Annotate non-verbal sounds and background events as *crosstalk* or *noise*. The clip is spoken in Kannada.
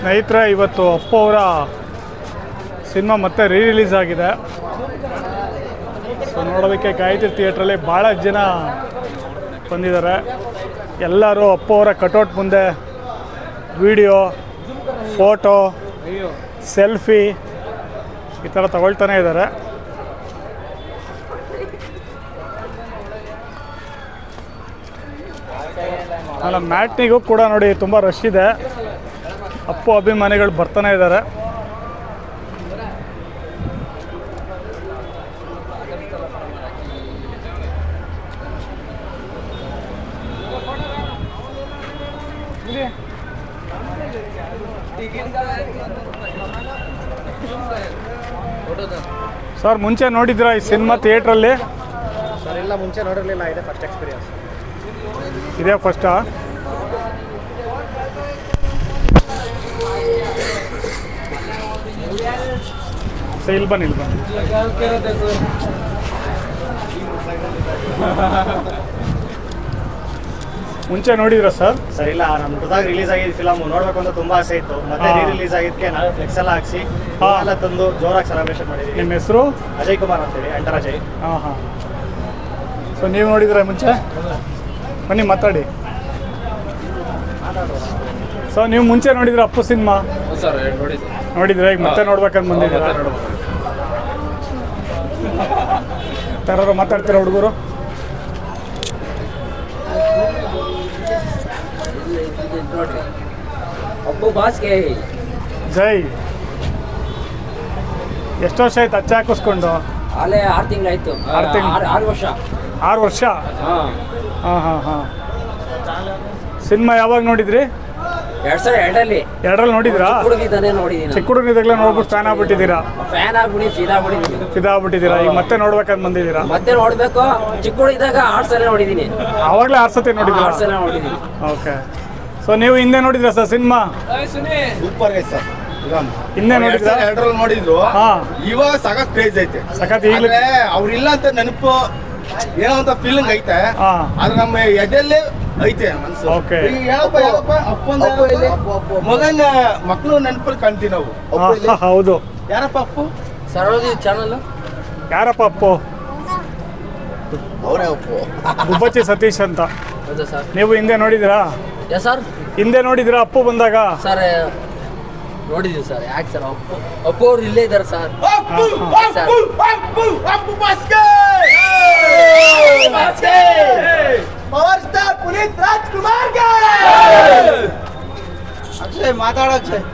ಸ್ನೇಹಿತರೆ, ಇವತ್ತು ಅಪ್ಪು ಅವರ ಸಿನಿಮಾ ಮತ್ತೆ ರೀ ರಿಲೀಸ್ ಆಗಿದೆ. ಸೊ ನೋಡೋದಕ್ಕೆ ಗಾಯತ್ರಿ ಥಿಯೇಟ್ರಲ್ಲಿ ಭಾಳ ಜನ ಬಂದಿದ್ದಾರೆ. ಎಲ್ಲರೂ ಅಪ್ಪು ಅವರ ಕಟೌಟ್ ಮುಂದೆ ವಿಡಿಯೋ ಫೋಟೋ ಸೆಲ್ಫಿ ಈ ಥರ ತಗೊಳ್ತಾನೆ ಇದ್ದಾರೆ. ಅಲ್ಲ ಮ್ಯಾಟ್ನಿಗೂ ಕೂಡ ನೋಡಿ, ತುಂಬ ರಶ್ ಇದೆ. ಅಪ್ಪು ಅಭಿಮಾನಿಗಳು ಬರ್ತಾನೆ ಇದ್ದಾರೆ. ಸರ್ ಮುಂಚೆ ನೋಡಿದ್ರಾ ಈ ಸಿನಿಮಾ ಥಿಯೇಟ್ರಲ್ಲಿ? ಸರ್ ಇಲ್ಲ ಮುಂಚೆ ನೋಡಿರಲಿಲ್ಲ. ಇದೆ ಫಸ್ಟ್ ಎಕ್ಸ್ಪೀರಿಯನ್ಸ್ ಇದೇ ಫಸ್ಟಾ *laughs* ಸರ್ ಇಲ್ಲಿ ಬನ್ನಿ ಇಲ್ಲಿ ಬನ್ನಿ ಮುಂಚೆ ನೋಡಿದ್ರ ಸರ್? ಸರ್ ಇಲ್ಲ ನಮ್ಮ ಹುಡುಗಾಗ ರಿಲೀಸ್ ಆಗಿದ್ದ ಫಿಲಮ್ ನೋಡ್ಬೇಕು ಅಂತ ತುಂಬಾ ಆಸೆ ಇತ್ತು. ಮತ್ತೆ. ರೀ ರಿಲೀಸ್ ಆಗಿದ್ದಕ್ಕೆ ನಾವು ಫ್ಲೆಕ್ಸ್ ಎಲ್ಲ ಹಾಕ್ಸಿ ಹಾ. ಎಲ್ಲ ತಂದು ಜೋರಾಗಿ ಸೆಲೆಬ್ರೇಷನ್ ಮಾಡಿದ್ವಿ. ನಿಮ್ಮ ಹೆಸರು? ಅಜಯ್ ಕುಮಾರ್ ಅಂತೇಳಿ ಅಂಟರ್ ಅಜಯ್ ಹಾಂ ಹಾಂ. ಸೊ ನೀವು ನೋಡಿದ್ರ ಮುಂಚೆ? ಬನ್ನಿ ಮಾತಾಡಿ. ಸೊ ನೀವು ಮುಂಚೆ ನೋಡಿದ್ರ ಅಪ್ಪು ಸಿನಿಮಾ ಸರ್ ನೋಡಿದ್ದೆ. ನೋಡಿದ್ರೆ ಈಗ ಮತ್ತೆ ನೋಡ್ಬೇಕಂತ ಬಂದಿದ್ದೀರಾ? ಯಾರು ಮಾತಾಡ್ತೀರಾ ಹುಡುಗರು? ನೋಡ್ರಿ ಅಪ್ಪು ಬಾಸ್ಗೆ. ಜೈ. ಎಷ್ಟು ವರ್ಷ ಆಯ್ತು ಅಚ್ಚ ಹಾಕಿಸ್ಕೊಂಡು? ಅಲ್ಲೇ ಆರು ತಿಂಗಳಾಯ್ತು. ಆರು ತಿಂಗ್ಳು. ಆರು ವರ್ಷ. ಆರು ವರ್ಷ? ಹಾಂ. ಹಾಂ ಹಾಂ ಹಾಂ. ಸಿನಿಮಾ ಯಾವಾಗ ನೋಡಿದ್ರಿ? ಎರಡ್ ಸಾವಿರ ಎರಡಲ್ಲಿ. ಎರಡರಲ್ಲಿ ನೋಡಿದ್ರಾ ಹುಡುಗಿದ್ದಾನೆ ನೋಡಿದೀನಿ ಚಿಕ್ಕ ಹುಡುಗನಿದಾಗಲೇ ನೋಡ್ಬಿಟ್ಟು ಫ್ಯಾನ್ ಆಗ್ಬಿಟ್ಟಿದ್ದೀರಾ? ಫ್ಯಾನ್ ಆಗ್ಬಿಡಿ ಫೀಲ್ ಆಗ್ಬಿಟ್ಟಿದ್ದೀನಿ ಫಿದಾ ಆಗ್ಬಿಟ್ಟಿದ್ದೀರಾ ಈಗ ಮತ್ತೆ ನೋಡ್ಬೇಕಂತ ಬಂದಿದ್ದೀರಾ? ಮತ್ತೆ ನೋಡ್ಬೇಕು. ಚಿಕ್ಕ ಹುಡುಗಿದಾಗ ಆರು ಸಲ ನೋಡಿದೀನಿ. ಆವಾಗಲೇ ಆರು ಸತಿ ನೋಡಿದ್ದೀರಾ? ಆರು ಸಲ ನೋಡಿದೀನಿ. ಓಕೆ ಸೊ ನೀವು ಹಿಂದೆ ನೋಡಿದ್ರಾ ಸರ್ ಸಿನಿಮಾ? ಸೂಪರ್ ಐತೆ ಸರ್. ಹಿಂದೆ ನೋಡಿದ್ರಾ ಎರಡರಲ್ಲಿ ನೋಡಿದ್ರು. ಹಾ. ಇವಾಗ ಸಖತ್ ಕ್ರೇಜ್ ಐತೆ. ಸಖತ್ ಈಗಲೇ ಅವ್ರಿಲ್ಲ ಅಂತ ನೆನಪು ಏನೋ ಅಂತ ಫೀಲಿಂಗ್ ಐತೆ. ಹಾ. ಆದ್ರೆ ನಮ್ಮ ಎದೆಲ್ಲೇ ಐತೆ ಮನ್ಸು. Okay. ಈಗ ಹೇಳಪ್ಪ ಹೇಳಪ್ಪ ಅಪ್ಪಂದ ಮಗನ ಮಕ್ಕಳು ನೆನಪಲ್ಲಿ ಕಾಣ್ತೀವಿ ನಾವು. ಹಾ, ಹಾ, ಹೌದು. ಯಾರಪ್ಪ ಅಪ್ಪು? ಸರೋಜಿ ಚಾನಲ್? ಯಾರಪ್ಪ ಅಪ್ಪು? ಅವರೇ ಅಪ್ಪು. ಗುಬ್ಬಚ್ಚಿ ಸತೀಶ್ ಅಂತ. ಹೌದಾ ಸರ್? ನೀವು ಹಿಂದೆ ನೋಡಿದಿರಾ? Yeah sir. ಹಿಂದೆ ನೋಡಿದಿರಾ ಅಪ್ಪು ಬಂದಾಗ? ಸರ್ ನೋಡಿದೀವಿ ಸರ್. ಯಾಕೆ ಸರ್ ಅಪ್ಪು? ಅಪ್ಪು ಅವ್ರು ಇಲ್ಲೇ ಇದ್ದಾರೆ ಸರ್. ಅಪ್ಪು ಅಪ್ಪು ಅಪ್ಪು ಅಪ್ಪು ಬಾಸ್ಕೆ ಪವರ್ છે માથાળા છે.